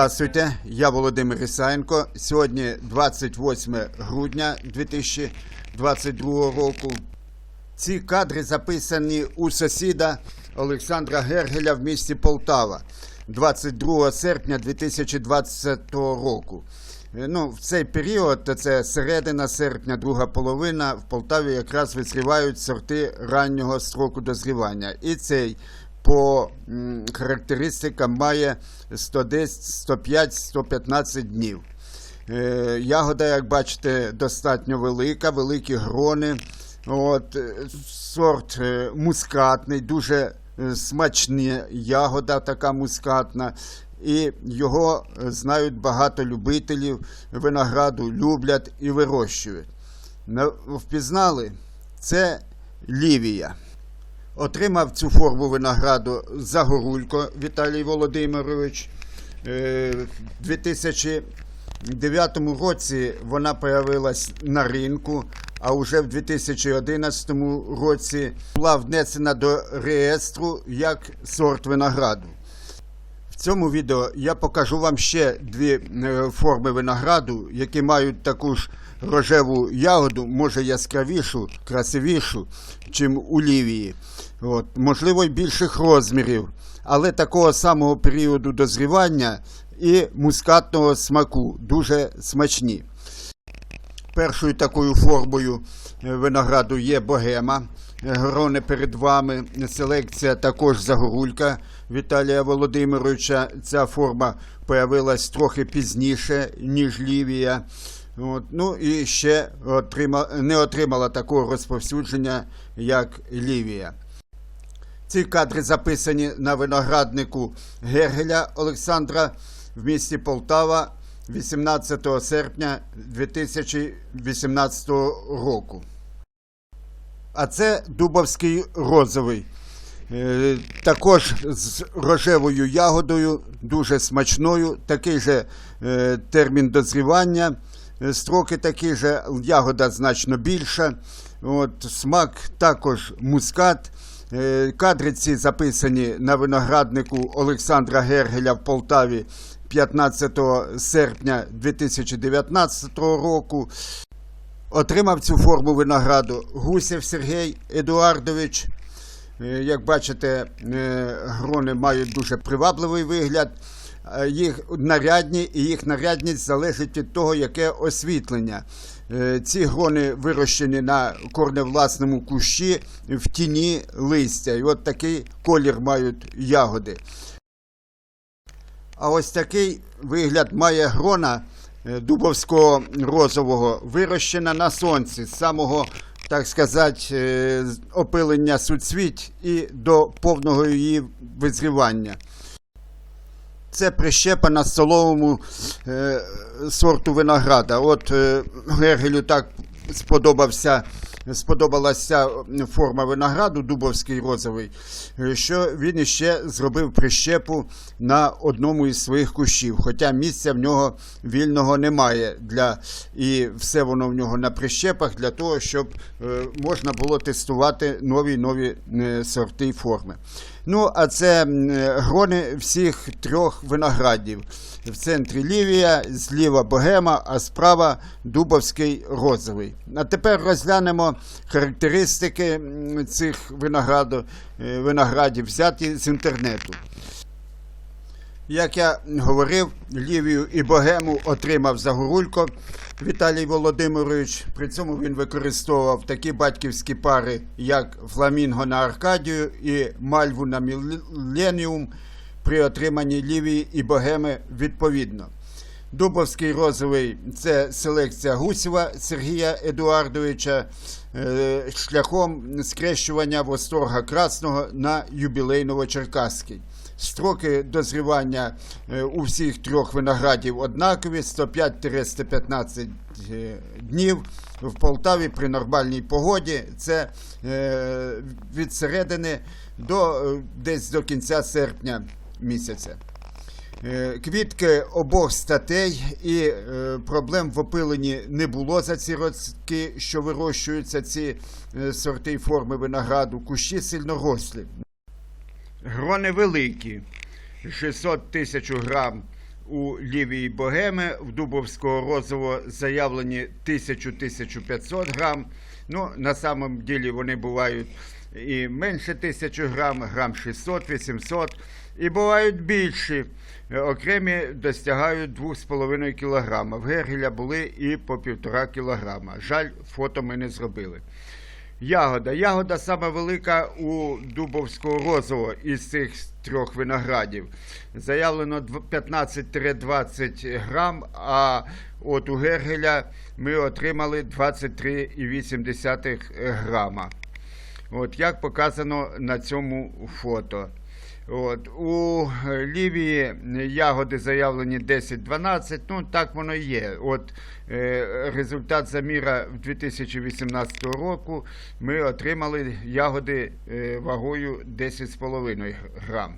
Здравствуйте, я Володимир Ісаєнко. Сьогодні 28 грудня 2022 року. Ці кадри записані у сусіда Олександра Гергеля в місті Полтава 22 серпня 2020 року. Е, Ну, в цей період, це середина серпня, друга половина, в Полтаві якраз визрівають сорти раннього строку дозрівання. І цей по характеристикам має 110, 105, 115 днів. Е, Ягода, як бачите, достатньо велика, великі грони. От, е, сорт е, мускатний, дуже смачна ягода, така мускатна. І його знають багато любителів винограду, люблять і вирощують. Впізнали? Це лівія. Отримав цю форму винограду Загорулько Віталій Володимирович. Е, В 2009 році вона появилась на ринку, а вже в 2011 році була внесена до реєстру як сорт винограду. Цьому відео я покажу вам ще дві е, форми винограду, які мають таку ж рожеву ягоду, може яскравішу, красивішу, чим у лівії. От, можливо, й більших розмірів, але такого самого періоду дозрівання і мускатного смаку дуже смачні. Першою такою формою е, винограду є богема. Грони перед вами. Селекція також загорулька Віталія Володимировича. Ця форма появилась трохи пізніше, ніж Лівія. От. Ну і ще отрима... не отримала такого розповсюдження, як Лівія. Ці кадри записані на винограднику Гергеля Олександра в місті Полтава 18 серпня 2018 року. А це Дубовський розовий. Е, Також з рожевою ягодою, дуже смачною, такий же е, термін дозрівання, е, строки такі же, ягода значно більша. От, смак також мускат. Е, Кадри ці записані на винограднику Олександра Гергеля в Полтаві 15 серпня 2019 року. Отримав цю форму винограду Гусєв Сергій Едуардович. Е, Як бачите, е, грони мають дуже привабливий вигляд. Е, Їх нарядні, і їх нарядність залежить від того, яке освітлення. Ці грони вирощені на корневласному кущі в тіні листя. І от такий колір мають ягоди. А ось такий вигляд має грона дубовського розового, вирощена на сонці з самого, так сказати, е, опилення суцвіть і до повного її визрівання. Це прищепа на столовому е, сорту винограда. От е, Гергелю так сподобався, сподобалася форма винограду, дубовський розовий, е, що він іще зробив прищепу на одному із своїх кущів. Хоча місця в нього вільного немає для і все воно в нього на прищепах для того, щоб е, можна було тестувати нові нові е, сорти і форми. Ну, а це грони всіх трьох виноградів. В центрі Лівія, зліва Богема, а справа Дубовський розовий. А тепер розглянемо характеристики цих винограду, е, виноградів, взяті з інтернету. Як я говорив, Лівію і Богему отримав Загорулько Віталій Володимирович. При цьому він використовував такі батьківські пари, як Фламінго на Аркадію і Мальву на Міленіум при отриманні Лівії і Богеми відповідно. Дубовський розовий це селекція Гусєва Сергія Едуардовича шляхом скрещування восторга Красного на юбілейново-черкаський. Строки дозрівання е, у всіх трьох виноградів однакові 105-115 е, днів. В Полтаві при нормальній погоді це е, від середини до е, десь до кінця серпня місяця. Е, Квітки обох статей і е, проблем в опиленні не було за ці роки, що вирощуються ці е, сорти і форми винограду. Кущі сильнорослі. Грони великі, 600 тисяч грам у лівії богеми, в Дубовського розово заявлені 1000-1500 грам. Ну, на самом ділі вони бувають і менше 1000 грам, грам 600-800, і бувають більші. Окремі достягають 2,5 кг. В Гергеля були і по 1,5 кг. Жаль, фото ми не зробили. Ягода. Ягода саме велика у Дубовського розового із цих трьох виноградів. Заявлено дв- 15-20 грам, а от у Гергеля ми отримали 23,8 грама. От як показано на цьому фото. От, у е, Лівії ягоди заявлені 10-12, ну так воно і є. От е, результат заміра 2018 року ми отримали ягоди е, вагою 10,5 грам.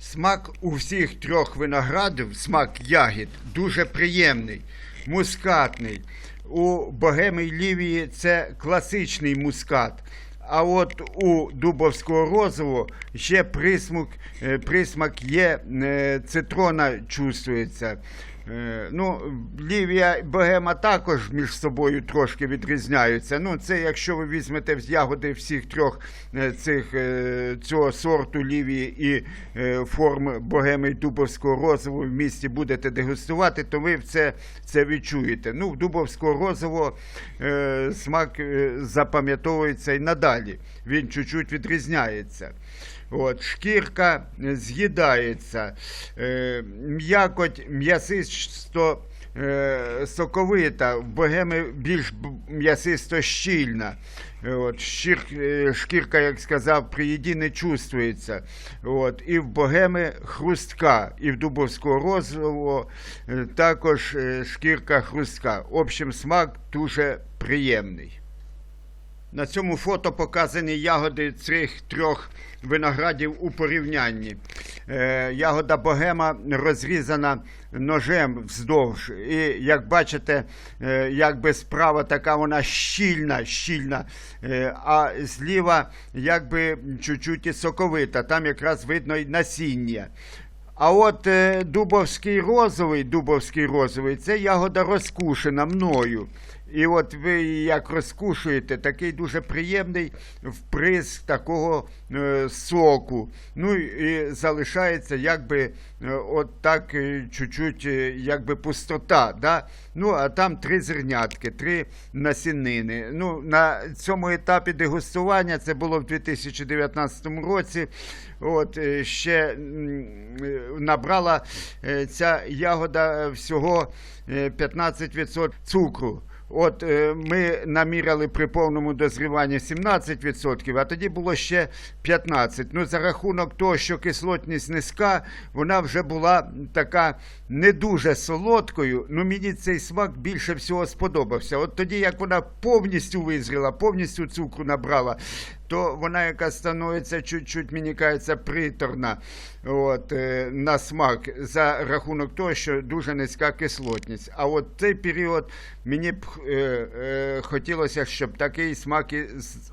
Смак у всіх трьох виноградів, смак ягід, дуже приємний, мускатний. У богеми й лівії це класичний мускат. А от у Дубовського розового ще присмак, е, присмак є, е, цитрона чувствується. Е, Ну, Лівія і Богема також між собою трошки відрізняються. Ну, це якщо ви візьмете ягоди всіх трьох е, цих е, цього сорту Лівії і форм Богеми і Дубовського розового в місті будете дегустувати, то ви це, це відчуєте. Ну, в Дубовського розового смак запам'ятовується і надалі. Він чуть-чуть відрізняється. От, шкірка з'їдається, е, м'якоть м'ясисто е, соковита, в богеми більш м'ясисто щільна. От, щір, е, шкірка, як сказав, при їді не чувствується. От, і в богеми хрустка, і в дубовського розового е, також е, шкірка хрустка. В общем, смак дуже приємний. На цьому фото показані ягоди цих трьох виноградів у порівнянні. Е, ягода богема розрізана ножем вздовж. І як бачите, е, якби справа така вона щільна, щільна, е, а зліва якби чуть-чуть і соковита. Там якраз видно і насіння. А от дубовський розовий, дубовський розовий, це ягода розкушена мною. І от ви як розкушуєте, такий дуже приємний вприск такого е, соку. Ну і залишається якби е, от так е, чуть-чуть е, якби пустота. Да? Ну, а там три зернятки, три насінини. Ну, на цьому етапі дегустування це було в 2019 році. От ще набрала ця ягода всього 15% цукру. От е, ми наміряли при повному дозріванні 17%, а тоді було ще 15%. Ну, за рахунок того, що кислотність низька, вона вже була така не дуже солодкою. Ну, мені цей смак більше всього сподобався. От тоді, як вона повністю визріла, повністю цукру набрала, то вона якась становиться чуть-чуть, мені кажеться, приторна от, е, на смак за рахунок того, що дуже низька кислотність. А от цей період мені б е, е, хотілося, щоб такий смак і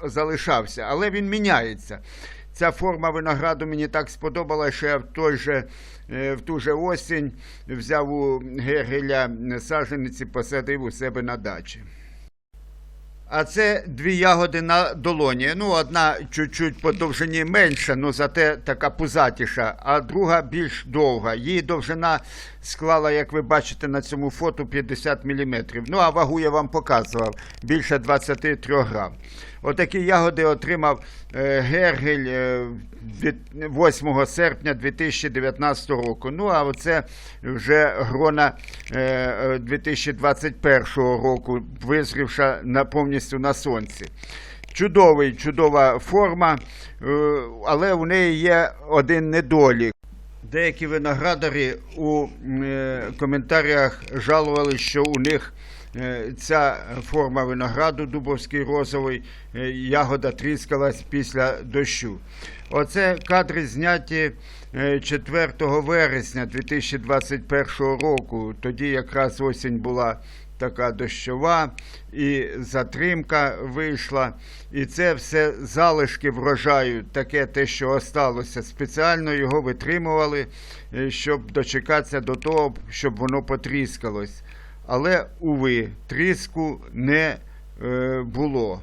залишався, але він міняється. Ця форма винограду мені так сподобалася, що я в той же, е, в ту же осінь взяв у Гергеля сажениці, посадив у себе на дачі. А це дві ягоди на долоні. Ну, одна чуть-чуть по довжині менша, ну зате така пузатіша, а друга більш довга. Її довжина склала, як ви бачите на цьому фото, 50 мм. Ну, а вагу я вам показував більше 23 грам. Отакі ягоди отримав е, Гергель е, 8 серпня 2019 року. Ну, а оце вже грона е, е, 2021 року, визрівша на, повністю на сонці. Чудовий, чудова форма, е, але у неї є один недолік. Деякі виноградарі у е, коментарях жалували, що у них е, ця форма винограду дубовський розовий, е, ягода тріскалась після дощу. Оце кадри зняті е, 4 вересня 2021 року. Тоді якраз осінь була така дощова, і затримка вийшла. І це все залишки врожаю, таке те, що осталося. Спеціально його витримували, е, щоб дочекатися до того, щоб воно потріскалось. Але, уви, тріску не е, було.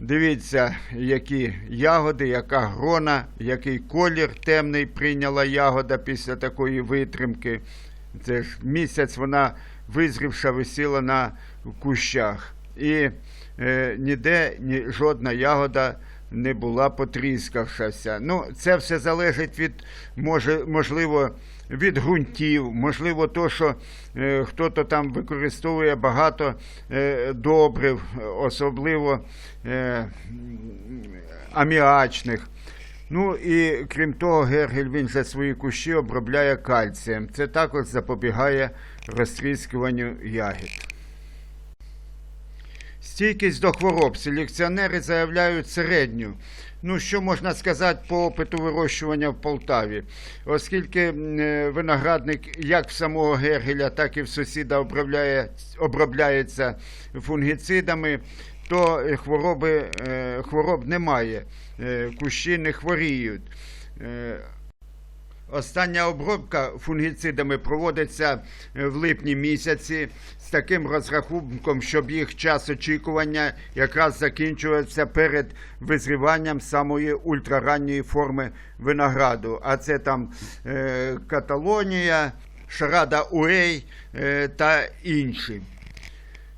Дивіться, які ягоди, яка грона, який колір темний прийняла ягода після такої витримки. Це ж місяць вона визрівша висіла на кущах. І е, ніде ні, жодна ягода не була потріскавшася. Ну, це все залежить від, може, можливо, від ґрунтів, можливо, то, що е, хто-то там використовує багато е, добрив, особливо е, аміачних. Ну і крім того, Гергель він же свої кущі обробляє кальцієм. Це також запобігає розтріскуванню ягід. Стійкість до хвороб. Селекціонери заявляють середню. Ну, що можна сказати по опиту вирощування в Полтаві? Оскільки е, виноградник як в самого Гергеля, так і в сусіда обробляє, обробляється фунгіцидами, то е, хвороби, е, хвороб немає, кущі не хворіють. Остання обробка фунгіцидами проводиться е, в липні місяці з таким розрахунком, щоб їх час очікування якраз закінчувався перед визріванням самої ультраранньої форми винограду. А це там е, Каталонія, Шарада Уей е, та інші.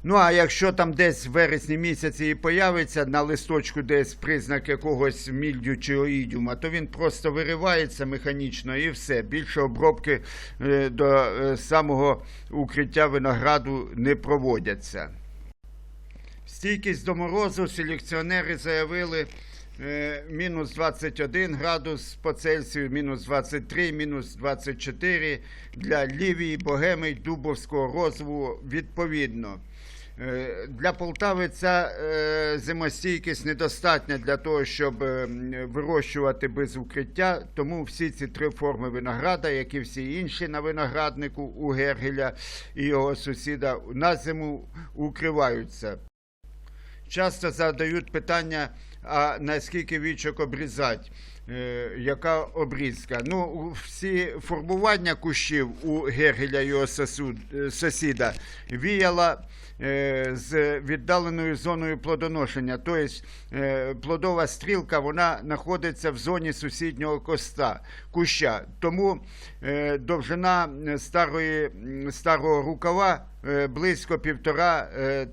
Ну, а якщо там десь в вересні місяці і появиться на листочку десь признак якогось мільдю чи оїдіума, то він просто виривається механічно і все. Більше обробки е, до е, самого укриття винограду не проводяться. Стійкість до морозу селекціонери заявили е, мінус 21 градус по Цельсію, мінус 23, мінус 24 для Лівії, Богеми Дубовського розву відповідно. Е, Для Полтави ця е, зимостійкість недостатня для того, щоб е, вирощувати без укриття. Тому всі ці три форми винограда, як і всі інші на винограднику у Гергеля і його сусіда, на зиму укриваються. Часто задають питання, а наскільки вічок обрізати, яка обрізка. Ну, всі формування кущів у Гергеля його сосуд- е, сусіда віяла е, з віддаленою зоною плодоношення. Тобто е, плодова стрілка вона знаходиться в зоні сусіднього коста, куща. Тому е, довжина е, старої, старого рукава е, близько півтора. е,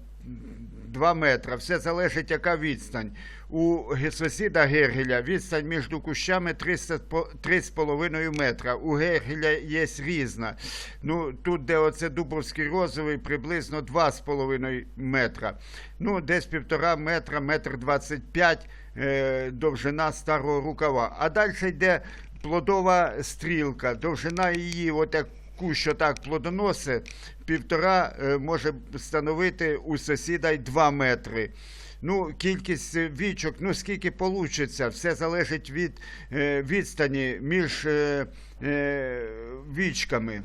2 метри. Все залежить, яка відстань. У сусіда Гергеля відстань між кущами 300 по- 3,5 метра. У Гергеля є різна. Ну, тут, де оце Дубовський розовий, приблизно 2,5 метра. Ну, десь півтора метра, метр 25 е, довжина старого рукава. А далі йде плодова стрілка. Довжина її, от як кущ отак плодоносить, півтора е, може становити у сусіда й 2 метри. Ну, кількість е, вічок, ну скільки получиться, все залежить від е, відстані між е, вічками.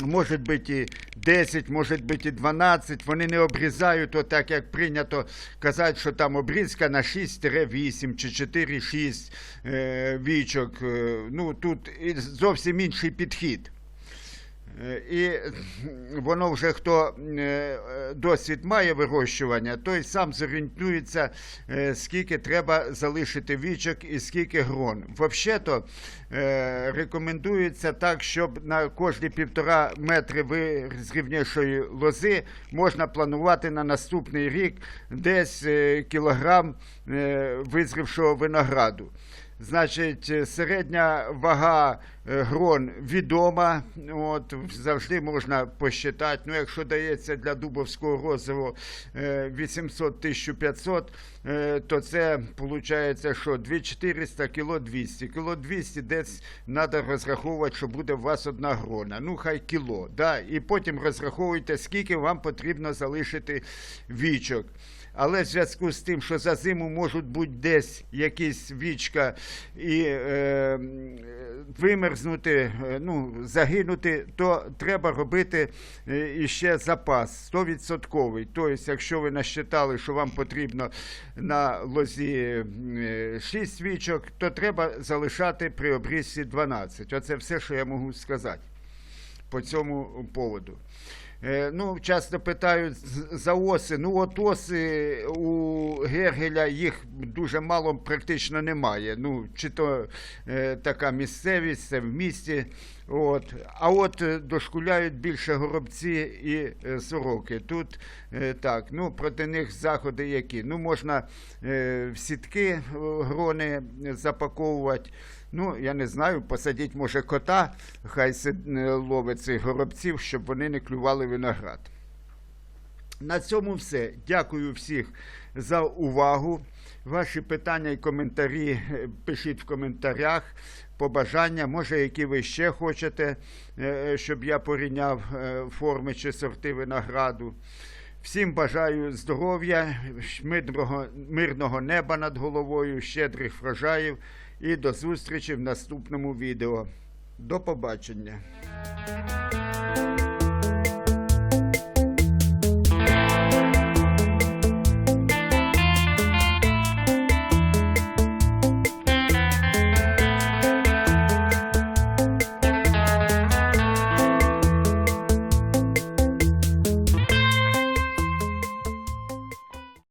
Може бути і 10, може бути і 12. Вони не обрізають, отак як прийнято казати, що там обрізка на 6-8 чи 4-6 е, вічок. Ну, тут зовсім інший підхід. Е, І воно вже хто е, е, досвід має вирощування, той сам зорієнтується, скільки треба залишити вічок і скільки грон. Взагалі-то рекомендується так, щоб на кожні півтора метри визрівнішої лози можна планувати на наступний рік десь кілограм визрівшого винограду. Значить, е, середня вага е, грон відома. От, завжди можна посчитати. Ну, якщо дається для Дубовського розову е, 800-1500, е, то це виходить, що 2400 кіло 200. Кіло 200 десь треба розраховувати, що буде у вас одна грона. Ну, хай кіло. Да? І потім розраховуйте, скільки вам потрібно залишити вічок. Але в зв'язку з тим, що за зиму можуть бути десь якісь вічка і е, вимерзнути, е, ну, загинути, то треба робити е, іще запас 100%. Тобто, якщо ви насчитали, що вам потрібно на лозі 6 свічок, то треба залишати при обрізці 12. Оце все, що я можу сказати по цьому поводу. Е, Ну, часто питають за оси. Ну, от оси у Гергеля їх дуже мало, практично немає. Ну, чи то е, така місцевість, це в місті. От. А от е, дошкуляють більше горобці і е, сороки. Тут е, так, ну, проти них заходи які? Ну, можна е, в сітки е, грони запаковувати. Ну, я не знаю, посадіть, може, кота, хай е, ловить цих горобців, щоб вони не клювали виноград. На цьому все. Дякую всіх за увагу. Ваші питання і коментарі е, пишіть в коментарях, побажання, може, які ви ще хочете, е, щоб я порівняв форми чи сорти винограду. Всім бажаю здоров'я, мирного неба над головою, щедрих врожаїв і до зустрічі в наступному відео. До побачення.